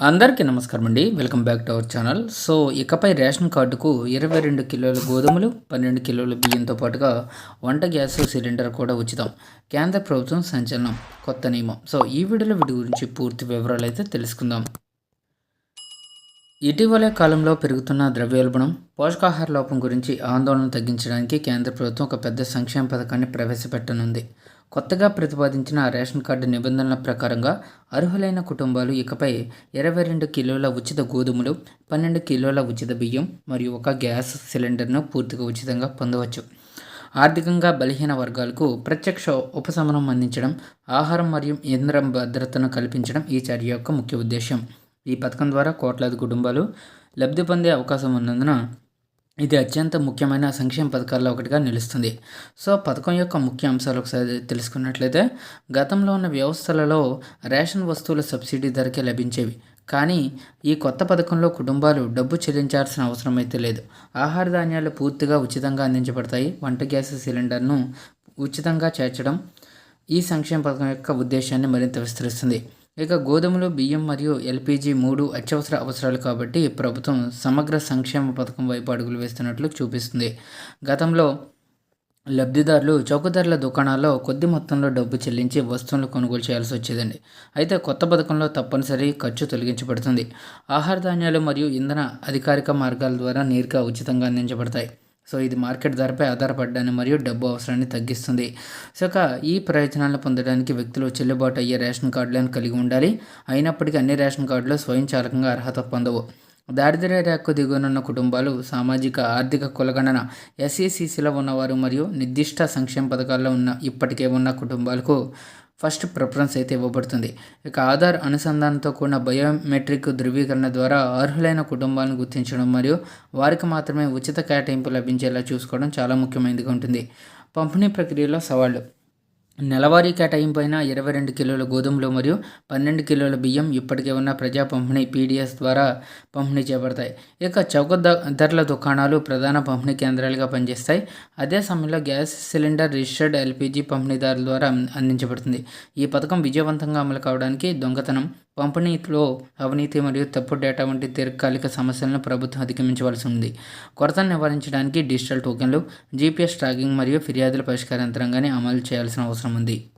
అందరికీ నమస్కారం అండి. Welcome back to our channel. So ఇకపై రేషన్ కార్డుకు ఇరవై రెండు కిలోల గోధుమలు పన్నెండు కిలోల బియ్యంతో పాటుగా వంట గ్యాస్ సిలిండర్ కూడా ఉచితం. కేంద్ర ప్రభుత్వం సంచలనం కొత్త నియమం. సో ఈ వీడియోలో వీటి గురించి పూర్తి వివరాలు అయితే తెలుసుకుందాం. ఇటీవలే కాలంలో పెరుగుతున్న ద్రవ్యోల్బణం పోషకాహార లోపం గురించి ఆందోళన తగ్గించడానికి కేంద్ర ప్రభుత్వం ఒక పెద్ద సంక్షేమ పథకాన్ని ప్రవేశపెట్టనుంది. కొత్తగా ప్రతిపాదించిన రేషన్ కార్డు నిబంధనల ప్రకారంగా అర్హులైన కుటుంబాలు ఇకపై ఇరవై రెండు కిలోల ఉచిత గోధుమలు పన్నెండు కిలోల ఉచిత బియ్యం మరియు ఒక గ్యాస్ సిలిండర్ను పూర్తిగా ఉచితంగా పొందవచ్చు. ఆర్థికంగా బలహీన వర్గాలకు ప్రత్యక్ష ఉపశమనం అందించడం ఆహారం మరియు ఇంధన భద్రతను కల్పించడం ఈ చర్య యొక్క ముఖ్య ఉద్దేశం ఈ పథకం ద్వారా కోట్లాది కుటుంబాలు లబ్ధి పొందే అవకాశం ఉన్నందున ఇది అత్యంత ముఖ్యమైన సంక్షేమ పథకాల్లో ఒకటిగా నిలుస్తుంది. సో పథకం యొక్క ముఖ్య అంశాలు ఒకసారి తెలుసుకున్నట్లయితే గతంలో ఉన్న వ్యవస్థలలో రేషన్ వస్తువుల సబ్సిడీ ధరకే లభించేవి. కానీ ఈ కొత్త పథకంలో కుటుంబాలు డబ్బు చెల్లించాల్సిన అవసరం అయితే లేదు. ఆహార ధాన్యాలు పూర్తిగా ఉచితంగా అందించబడతాయి. వంట గ్యాస్ సిలిండర్ను ఉచితంగా చేర్చడం ఈ సంక్షేమ పథకం యొక్క ఉద్దేశాన్ని మరింత విస్తరిస్తుంది. ఇక గోధుమలు బియ్యం మరియు ఎల్పిజి మూడు అత్యవసర అవసరాలు కాబట్టి ప్రభుత్వం సమగ్ర సంక్షేమ పథకం వైపు అడుగులు వేస్తున్నట్లు చూపిస్తుంది. గతంలో లబ్ధిదారులు చౌకధరల దుకాణాల్లో కొద్ది మొత్తంలో డబ్బు చెల్లించి వస్తువులు కొనుగోలు చేయాల్సి వచ్చేదండి. అయితే కొత్త పథకంలో తప్పనిసరి ఖర్చు తొలగించబడుతుంది. ఆహార ధాన్యాలు మరియు ఇంధన అధికారిక మార్గాల ద్వారా నేరుగా ఉచితంగా అందించబడతాయి. సో ఇది మార్కెట్ ధరపై ఆధారపడ్డాన్ని మరియు డబ్బు అవసరాన్ని తగ్గిస్తుంది. సో ఈ ప్రయోజనాలను పొందడానికి వ్యక్తులు చెల్లుబాటు అయ్యే రేషన్ కార్డులను కలిగి ఉండాలి. అయినప్పటికీ అన్ని రేషన్ కార్డులు స్వయంచాలకంగా అర్హత పొందవు. దారిద్ర్య రేఖకు దిగువనున్న కుటుంబాలు సామాజిక ఆర్థిక కులగణన ఎస్ఈసిసిలో ఉన్నవారు మరియు నిర్దిష్ట సంక్షేమ పథకాల్లో ఉన్న ఇప్పటికే ఉన్న కుటుంబాలకు ఫస్ట్ ప్రిఫరెన్స్ అయితే ఇవ్వబడుతుంది. ఇక ఆధార్ అనుసంధానంతో కూడిన బయోమెట్రిక్ ధృవీకరణ ద్వారా అర్హులైన కుటుంబాలను గుర్తించడం మరియు వారికి మాత్రమే ఉచిత కేటాయింపు లభించేలా చూసుకోవడం చాలా ముఖ్యమైనదిగా ఉంటుంది. పంపిణీ ప్రక్రియలో సవాళ్ళు నెలవారీ కేటాయింపు అయిన ఇరవై రెండు కిలోల గోధుమలు మరియు పన్నెండు కిలోల బియ్యం ఇప్పటికే ఉన్న ప్రజా పంపిణీ పీడిఎస్ ద్వారా పంపిణీ చేయబడతాయి. ఇక చౌక ధరల దుకాణాలు ప్రధాన పంపిణీ కేంద్రాలుగా పనిచేస్తాయి. అదే సమయంలో గ్యాస్ సిలిండర్ రిజిస్టర్డ్ ఎల్పిజి పంపిణీదారుల ద్వారా అందించబడుతుంది. ఈ పథకం విజయవంతంగా అమలు కావడానికి దొంగతనం పంపిణీలో అవినీతి మరియు తప్పు డేటా వంటి దీర్ఘకాలిక సమస్యలను ప్రభుత్వం అధిగమించవలసి ఉంది. కొరతను నివారించడానికి డిజిటల్ టోకెన్లు జీపీఎస్ ట్రాకింగ్ మరియు ఫిర్యాదుల పరిష్కార యంత్రాంగాన్ని అమలు చేయాల్సిన అవసరం ఉంది.